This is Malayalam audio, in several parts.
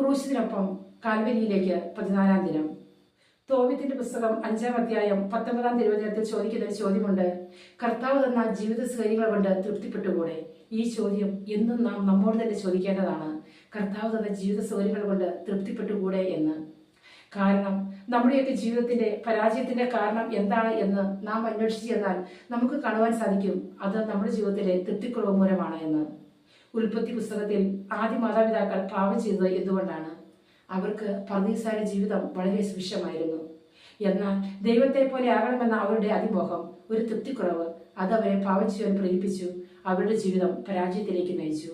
ക്രൂശിനൊപ്പം കാൽവരിയിലേക്ക് പതിനാലാം ദിനം. തോവിത്തിന്റെ പുസ്തകം അഞ്ചാം അധ്യായം പത്തൊമ്പതാം തിരുവചനത്തിൽ ചോദിക്കുന്ന ഒരു ചോദ്യമുണ്ട്. കർത്താവ് തന്ന ജീവിത സൗകര്യങ്ങൾ കൊണ്ട് തൃപ്തിപ്പെട്ടുകൂടെ? ഈ ചോദ്യം എന്നും നാം നമ്മോട് തന്നെ ചോദിക്കേണ്ടതാണ്. കർത്താവ് തന്ന ജീവിത സൗകര്യങ്ങൾ കൊണ്ട് തൃപ്തിപ്പെട്ടുകൂടെ എന്ന്. കാരണം നമ്മുടെയൊക്കെ ജീവിതത്തിന്റെ പരാജയത്തിന്റെ കാരണം എന്താണ് എന്ന് നാം അന്വേഷിച്ചു ചെന്നാൽ നമുക്ക് കാണുവാൻ സാധിക്കും. അത് നമ്മുടെ ജീവിതത്തിലെ തൃപ്തിക്കുറവ് മൂലമാണ് എന്ന്. ഉൽപ്പത്തി പുസ്തകത്തിൽ ആദ്യ മാതാപിതാക്കൾ പാപം ചെയ്തത് എന്തുകൊണ്ടാണ്? അവർക്ക് പർദീസായ ജീവിതം വളരെ സുവിശമായിരുന്നു എന്നാൽ ദൈവത്തെ പോലെ ആകണമെന്ന അവരുടെ അതിമോഹം ഒരു തൃപ്തിക്കുറവ് അത് അവരെ പാപം ചെയ്യാൻ പ്രേരിപ്പിച്ചു അവരുടെ ജീവിതം പരാജയത്തിലേക്ക് നയിച്ചു.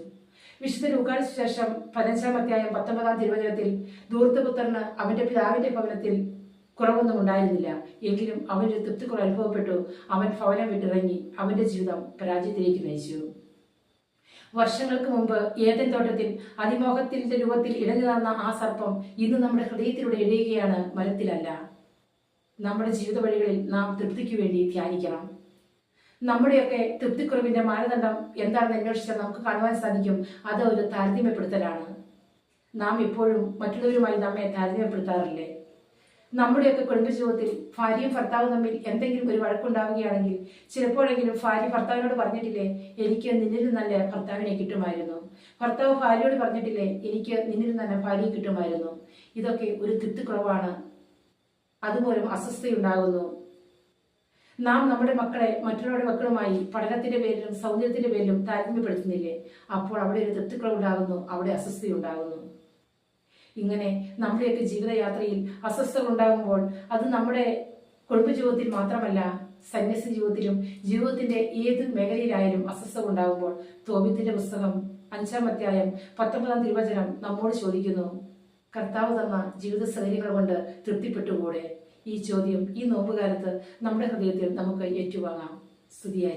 വിശുദ്ധ രൂപാഴ്ച ശേഷം പതിനഞ്ചാം അധ്യായം പത്തൊമ്പതാം തിരുവചനത്തിൽ ദൂർത്തപുത്രന് അവന്റെ പിതാവിന്റെ ഭവനത്തിൽ കുറവൊന്നും ഉണ്ടായിരുന്നില്ല. എങ്കിലും അവനൊരു തൃപ്തിക്കുറവ് അനുഭവപ്പെട്ടു. അവൻ ഭവനം വിട്ടിറങ്ങി അവന്റെ ജീവിതം പരാജയത്തിലേക്ക് നയിച്ചു. വർഷങ്ങൾക്ക് മുമ്പ് ഏതൻ തോട്ടത്തിൽ അതിമോഹത്തിന്റെ രൂപത്തിൽ ഇടഞ്ഞു നടന്ന ആ സർപ്പം ഇന്ന് നമ്മുടെ ഹൃദയത്തിലൂടെ എഴുതുകയാണ് മരത്തിലല്ല. നമ്മുടെ ജീവിത വഴികളിൽ നാം തൃപ്തിക്ക് വേണ്ടി ധ്യാനിക്കണം. നമ്മുടെയൊക്കെ തൃപ്തിക്കുറവിന്റെ മാനദണ്ഡം എന്താണെന്ന് അന്വേഷിച്ചാൽ നമുക്ക് കാണുവാൻ സാധിക്കും. അത് ഒരു താരതമ്യപ്പെടുത്തലാണ്. നാം ഇപ്പോഴും മറ്റുള്ളവരുമായി നമ്മെ താരതമ്യപ്പെടുത്താറില്ലേ? നമ്മുടെയൊക്കെ കുടുംബ ജീവിതത്തിൽ ഭാര്യയും ഭർത്താവും തമ്മിൽ എന്തെങ്കിലും ഒരു വഴക്കുണ്ടാവുകയാണെങ്കിൽ ചിലപ്പോഴെങ്കിലും ഭാര്യ ഭർത്താവിനോട് പറഞ്ഞിട്ടില്ലേ എനിക്ക് നിന്നിൽ നല്ല ഭർത്താവിനെ കിട്ടുമായിരുന്നു. ഭർത്താവ് ഭാര്യയോട് പറഞ്ഞിട്ടില്ലേ എനിക്ക് നിന്നിൽ നല്ല ഭാര്യയെ കിട്ടുമായിരുന്നു. ഇതൊക്കെ ഒരു തൃപ്തിക്കുറവാണ് അതുമൂലം അസ്വസ്ഥയുണ്ടാകുന്നു. നാം നമ്മുടെ മക്കളെ മറ്റുള്ളവരുടെ മക്കളുമായി പഠനത്തിന്റെ പേരിലും സൗന്ദര്യത്തിന്റെ പേരിലും താരതമ്യപ്പെടുത്തുന്നില്ലേ അപ്പോൾ അവിടെ ഒരു തൃപ്തിക്കുറവുണ്ടാകുന്നു അവിടെ അസ്വസ്ഥയുണ്ടാകുന്നു. ഇങ്ങനെ നമ്മുടെയൊക്കെ ജീവിതയാത്രയിൽ അസ്വസ്ഥത ഉണ്ടാകുമ്പോൾ അത് നമ്മുടെ കുടുംബജീവിതത്തിൽ മാത്രമല്ല സന്യാസ ജീവിതത്തിലും ജീവിതത്തിന്റെ ഏത് മേഖലയിലായാലും അസ്വസ്ഥത ഉണ്ടാകുമ്പോൾ. തോബിത്തിന്റെ പുസ്തകം അഞ്ചാം അധ്യായം പത്തൊമ്പതാം തിരുവചനം നമ്മോട് ചോദിക്കുന്നു കർത്താവ് തന്ന ജീവിത സൗകര്യങ്ങൾ കൊണ്ട് തൃപ്തിപ്പെട്ടുകൂടെ? ഈ ചോദ്യം ഈ നോമ്പുകാലത്ത് നമ്മുടെ ഹൃദയത്തിൽ നമുക്ക് ഏറ്റുവാങ്ങാം. സ്തുതിയായിരിക്കും.